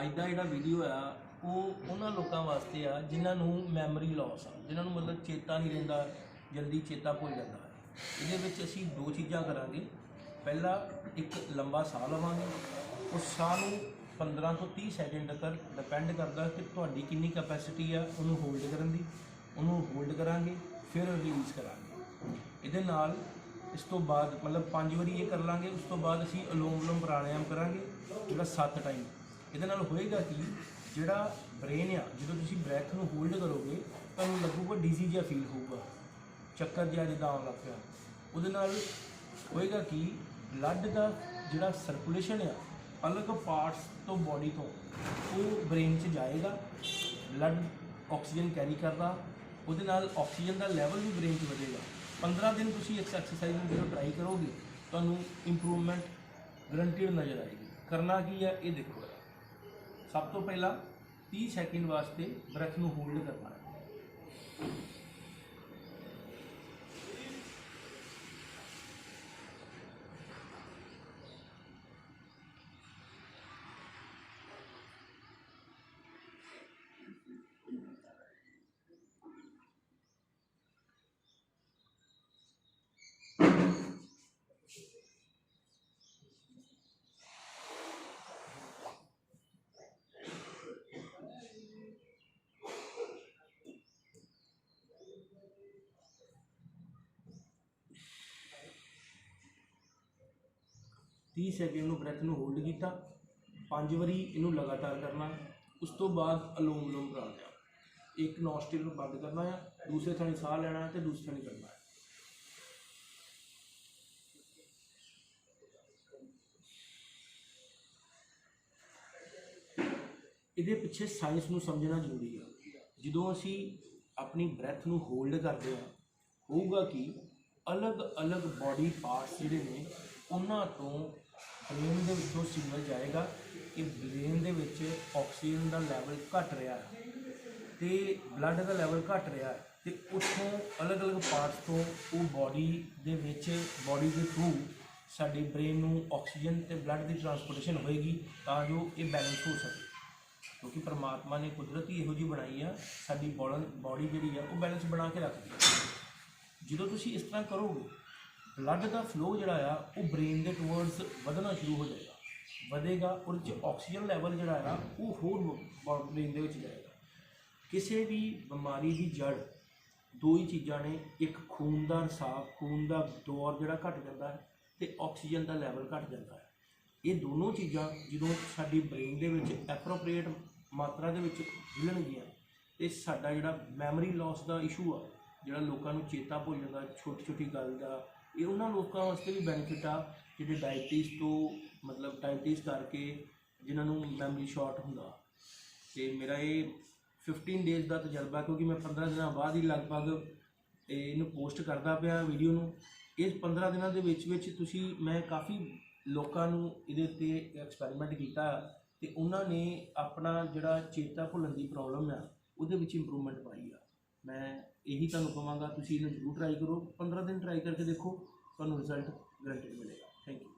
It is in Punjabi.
ਅੱਜ ਦਾ ਜਿਹੜਾ ਵੀਡੀਓ ਆ, ਉਹ ਉਹਨਾਂ ਲੋਕਾਂ ਵਾਸਤੇ ਆ, ਜਿਨ੍ਹਾਂ ਨੂੰ ਮੈਮਰੀ ਲਾਸ ਆ, ਜਿਨ੍ਹਾਂ ਨੂੰ ਮਤਲਬ ਚੇਤਾ ਨਹੀਂ ਰਹਿੰਦਾ, ਜਲਦੀ ਚੇਤਾ ਭੁੱਲ ਜਾਂਦਾ ਹੈ। ਇਹਦੇ ਵਿੱਚ ਅਸੀਂ ਦੋ ਚੀਜ਼ਾਂ ਕਰਾਂਗੇ। ਪਹਿਲਾ, ਇੱਕ ਲੰਬਾ ਸਾਹ ਲਵਾਂਗੇ। ਉਸ ਸਾਹ ਨੂੰ 15 ਤੋਂ 30 ਸੈਕਿੰਡ ਤੱਕ ਡਿਪੈਂਡ ਕਰਦਾ ਕਿ ਤੁਹਾਡੀ ਕਿੰਨੀ ਕੈਪੈਸਿਟੀ ਆ, ਉਹਨੂੰ ਹੋਲਡ ਕਰਨ ਦੀ। ਉਹਨੂੰ ਹੋਲਡ ਕਰਾਂਗੇ, ਫਿਰ ਰਿਲੀਜ਼ ਕਰਾਂਗੇ। ਇਹਦੇ ਨਾਲ ਇਸ ਤੋਂ ਬਾਅਦ, ਮਤਲਬ ਪੰਜ ਵਾਰੀ ਇਹ ਕਰ ਲਾਂਗੇ, ਉਸ ਤੋਂ ਬਾਅਦ ਅਸੀਂ ਅਲੋਮ ਵਿਲੋਮ ਪ੍ਰਾਣਾਯਾਮ ਕਰਾਂਗੇ, ਜਿਹੜਾ 7 ਟਾਈਮ ਇਹਦੇ ਨਾਲ ਹੋਏਗਾ ਕਿ, ਜਿਹੜਾ ਬ੍ਰੇਨ ਆ, ਜਦੋਂ ਤੁਸੀਂ ਬ੍ਰੈਥ ਨੂੰ ਹੋਲਡ ਕਰੋਗੇ, ਤੁਹਾਨੂੰ ਲੱਗੂਗਾ ਡੀਜ਼ੀ ਜਿਹਾ ਫੀਲ ਹੋਊਗਾ। ਚੱਕਰ ਜਿਹਾ ਜਿੱਦਾਂ ਆਉਣ ਲੱਗ ਪਿਆ। ਉਹਦੇ ਨਾਲ ਹੋਏਗਾ ਕਿ ਬਲੱਡ ਦਾ ਜਿਹੜਾ ਸਰਕੂਲੇਸ਼ਨ ਆ, ਅਲੱਗ ਪਾਰਟਸ ਤੋਂ ਬਾਡੀ ਤੋਂ, ਉਹ ਬ੍ਰੇਨ 'ਚ ਜਾਏਗਾ। ਬਲੱਡ ਆਕਸੀਜਨ ਕੈਰੀ ਕਰਦਾ। ਉਹਦੇ ਨਾਲ ਆਕਸੀਜਨ ਦਾ ਲੈਵਲ ਵੀ ਬ੍ਰੇਨ 'ਚ ਵਧੇਗਾ। 15 ਦਿਨ ਤੁਸੀਂ ਇਸ ਐਕਸਰਸਾਈਜ਼ ਨੂੰ ਜਦੋਂ ਟਰਾਈ ਕਰੋਗੇ, ਤੁਹਾਨੂੰ ਇੰਪਰੂਵਮੈਂਟ ਗਰੰਟੀਡ ਨਜ਼ਰ ਆਏਗੀ। ਕਰਨਾ ਕੀ ਹੈ ਇਹ ਦੇਖੋ। ਸਭ ਤੋਂ ਪਹਿਲਾਂ 30 ਸੈਕਿੰਡ ਵਾਸਤੇ ਬ੍ਰੈਥ ਨੂੰ ਹੋਲਡ ਕਰਨਾ ਹੈ। ਤੀਹ ਸੈਕਿੰਡ ਨੂੰ ਬ੍ਰੈਥ ਨੂੰ ਹੋਲਡ ਕੀਤਾ, ਪੰਜ ਵਾਰੀ ਇਹਨੂੰ ਲਗਾਤਾਰ ਕਰਨਾ, ਉਸ ਤੋਂ ਬਾਅਦ ਅਲੋਮ ਵਿਲੋਮ ਪ੍ਰਾਣਾਯਾਮ ਇੱਕ ਨੋਸਟ੍ਰਿਲ ਨੂੰ ਬੰਦ ਕਰਨਾ ਆ, ਦੂਸਰੇ ਥਾਣੀ ਸਾਹ ਲੈਣਾ ਹੈ ਤੇ ਦੂਸਰੇ ਥਾਣੀ ਕਰਨਾ ਹੈ ਇਹਦੇ ਪਿੱਛੇ ਸਾਇੰਸ ਨੂੰ ਸਮਝਣਾ ਜ਼ਰੂਰੀ ਆ। ਜਦੋਂ ਅਸੀਂ ਆਪਣੀ ਬ੍ਰੈਥ ਨੂੰ ਹੋਲਡ ਕਰਦੇ ਹਾਂ ਹੋਊਗਾ ਕਿ, ਅਲੱਗ-ਅਲੱਗ ਬਾਡੀ ਪਾਰਟਸ ਜਿਹੜੇ ਨੇ, ਉਹਨਾਂ ਤੋਂ ਬ੍ਰੇਨ ਦੇ ਵਿੱਚੋਂ ਸਿਗਨਲ ਜਾਏਗਾ ਕਿ ਬ੍ਰੇਨ ਦੇ ਵਿੱਚ ਆਕਸੀਜਨ ਦਾ ਲੈਵਲ ਘਟ ਰਿਹਾ ਹੈ ਤੇ ਬਲੱਡ ਦਾ ਲੈਵਲ ਘਟ ਰਿਹਾ ਹੈ ਤੇ ਉੱਥੋਂ ਅਲੱਗ-ਅਲੱਗ ਪਾਰਟਸ ਤੋਂ ਉਹ ਬਾਡੀ ਦੇ ਵਿੱਚ ਬਾਡੀ ਦੇ ਥਰੂ ਸਾਡੇ ਬ੍ਰੇਨ ਨੂੰ ਆਕਸੀਜਨ ਤੇ ਬਲੱਡ ਦੀ ਟਰਾਂਸਪੋਰਟੇਸ਼ਨ ਹੋਏਗੀ ਤਾਂ ਜੋ ਇਹ ਬੈਲੈਂਸ ਹੋ ਸਕੇ। ਕਿਉਂਕਿ ਪਰਮਾਤਮਾ ਨੇ ਕੁਦਰਤ ਹੀ ਇਹੋ ਜਿਹੀ ਬਣਾਈ ਆ, ਸਾਡੀ ਬਾਡੀ ਜਿਹੜੀ ਆ ਉਹ ਬੈਲੈਂਸ ਬਣਾ ਕੇ ਰੱਖਦੀ ਹੈ ਜਦੋਂ ਤੁਸੀਂ ਇਸ ਤਰ੍ਹਾਂ ਕਰੋਗੇ ਬਲੱਡ ਦਾ ਫਲੋ ਜਿਹੜਾ ਆ, ਉਹ ਬ੍ਰੇਨ ਦੇ ਟੁਵਰਡਸ ਵਧਣਾ ਸ਼ੁਰੂ ਹੋ ਜਾਏਗਾ। ਵਧੇਗਾ ਔਰ ਚ ਆਕਸੀਜਨ ਲੈਵਲ ਜਿਹੜਾ ਆ, ਉਹ ਹੋਰ ਬ੍ਰੇਨ ਦੇ ਵਿੱਚ ਜਾਏਗਾ। ਕਿਸੇ ਵੀ ਬਿਮਾਰੀ ਦੀ ਜੜ ਦੋ ਹੀ ਚੀਜ਼ਾਂ ਨੇ, ਇੱਕ ਖੂਨ ਦਾ ਰਿਸਾਵ ਖੂਨ ਦਾ ਦੌਰ ਜਿਹੜਾ ਘਟ ਜਾਂਦਾ ਹੈ ਤੇ ਆਕਸੀਜਨ ਦਾ ਲੈਵਲ ਘਟ ਜਾਂਦਾ ਹੈ। ਇਹ ਦੋਨੋਂ ਚੀਜ਼ਾਂ ਜਦੋਂ ਸਾਡੀ ਬ੍ਰੇਨ ਦੇ ਵਿੱਚ ਐਪਰੋਪ੍ਰੀਏਟ ਮਾਤਰਾ ਦੇ ਵਿੱਚ ਮਿਲਣਗੀਆਂ, ਤੇ ਸਾਡਾ ਜਿਹੜਾ ਮੈਮਰੀ ਲਾਸ ਦਾ ਇਸ਼ੂ ਆ, ਜਿਹੜਾ ਲੋਕਾਂ ਨੂੰ ਚੇਤਾ ਭੁੱਲ ਜਾਂਦਾ ਛੋਟੀ ਛੋਟੀ ਗੱਲ ਦਾ ਇਹ ਉਹਨਾਂ ਲੋਕਾਂ ਵਾਸਤੇ ਵੀ ਬੈਨੀਫਿਟ ਆ ਜਿਹੜੇ ਡਾਇਬਟੀਜ਼ ਤੋਂ ਮਤਲਬ ਡਾਇਬਟੀਜ਼ ਕਰਕੇ ਜਿਨ੍ਹਾਂ ਨੂੰ ਮੈਮਰੀ ਸ਼ਾਰਟ ਹੁੰਦਾ। ਤੇ ਮੇਰਾ ਇਹ 15 ਡੇਜ਼ ਦਾ ਤਜਰਬਾ, ਕਿਉਂਕਿ ਮੈਂ 15 ਦਿਨਾਂ ਬਾਅਦ ਹੀ ਲਗਭਗ ਇਹ ਇਹਨੂੰ ਪੋਸਟ ਕਰਦਾ ਪਿਆ ਵੀਡੀਓ ਨੂੰ। ਇਸ 15 ਦਿਨਾਂ ਦੇ ਵਿੱਚ ਵਿੱਚ ਤੁਸੀਂ, ਮੈਂ ਕਾਫੀ ਲੋਕਾਂ ਨੂੰ ਇਹਦੇ ਉੱਤੇ ਐਕਸਪੈਰੀਮੈਂਟ ਕੀਤਾ ਤੇ ਉਹਨਾਂ ਨੇ ਆਪਣਾ ਜਿਹੜਾ ਚੇਤਾ ਭੁੱਲਣ ਦੀ ਪ੍ਰੋਬਲਮ ਆ, ਉਹਦੇ ਵਿੱਚ ਇੰਪਰੂਵਮੈਂਟ ਪਾਈ ਆ। ਮੈਂ ਇਹੀ ਤੁਹਾਨੂੰ ਕਹਾਂਗਾ, ਤੁਸੀਂ ਇਹਨੂੰ ਜ਼ਰੂਰ ਟਰਾਈ ਕਰੋ। 15 ਦਿਨ ਟਰਾਈ ਕਰਕੇ ਦੇਖੋ, ਤੁਹਾਨੂੰ ਰਿਜ਼ਲਟ ਗਰੰਟਡ ਮਿਲੇਗਾ। Thank you